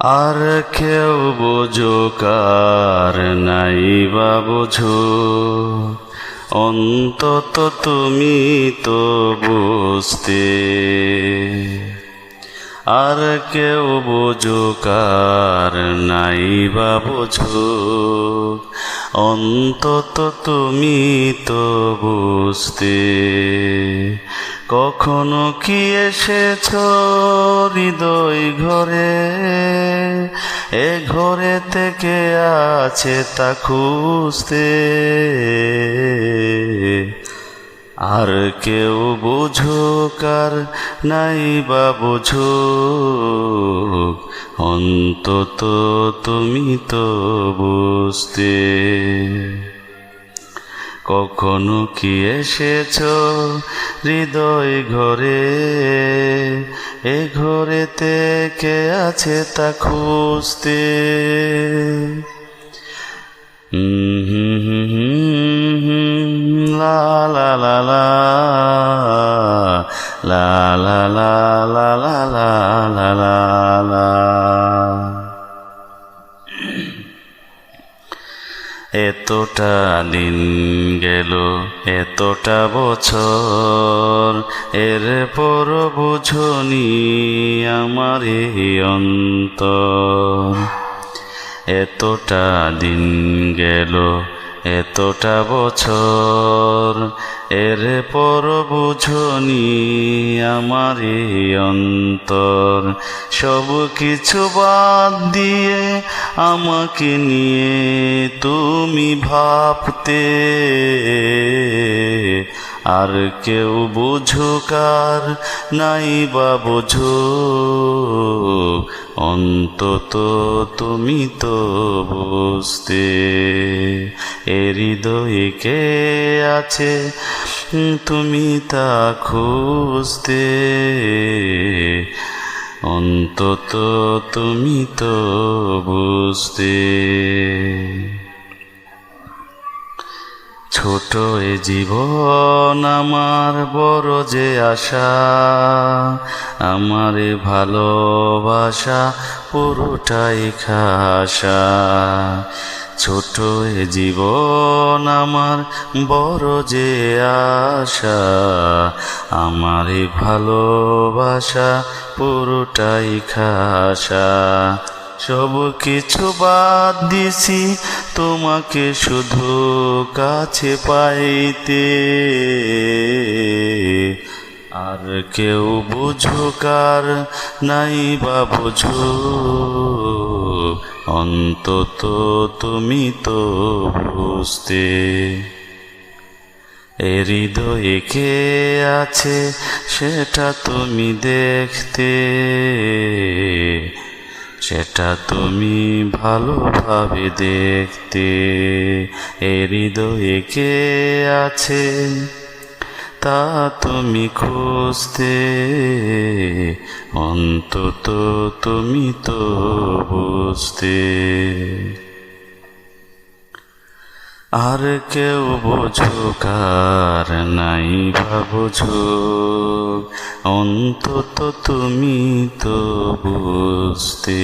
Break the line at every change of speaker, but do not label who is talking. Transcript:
আর কেউ বোঝো কার নাই বা বোঝো। অন্তত তুমি তো বুঝতে। আর কেউ বোঝো কার নাই বা বোঝো। অন্তত তুমি তো বুঝতে। কখনো কি এসেছ হৃদয় ঘরে? এ ঘরে থেকে আছে তা খুঁজতে। আর কেউ বোঝো কার নাই বা বোঝো, অন্তত তুমি তো বুঝতে। কখনো কি এসেছ হৃদয় ঘরে? এ ঘরেতে কে আছে তা খুঁজতে? হুম লা লা লা লা লা লা লা লা লা এতটা দিন গেল, এতটা বছর। এর পর বুঝনি আমার এই অন্তর। এতটা দিন গেল এতটা বছর। এর পর বুঝনি আমার অন্তর। সব কিছু বাদ দিয়ে আমাকে নিয়ে তুমি ভাবতে আর কেউ বুঝো কার নাই বা বুঝো, অন্তত তুমি তো বুঝতে এ হৃদয়ে কে আছে, তুমি তা খুঁজতে, অন্তত তুমি তো বুঝতে। ছোট এ জীবন আমার বড় যে আশা, আমার ভালোবাসা পুরোটাই খাসা। ছোট এ জীবন আমার বড় যে আশা, আমার ভালোবাসা পুরোটাই খাসা। সব কিছু বাদ দিছি, তোমাকে শুধু কাছে পাইতে। আর কেউ বুঝো কার নাই বা বুঝো, অন্তত তুমি তো বুঝতে। এ হৃদয়ে কে আছে, সেটা তুমি দেখতে। সেটা তুমি ভালোভাবে দেখতে হৃদয়ে কে আছে? তা তুমি খুঁজতে, অন্তত তুমি তো বুঝতে। আর কেউ বোঝো কার নাই বা বোঝো অন্তত তুমি তো বুঝতে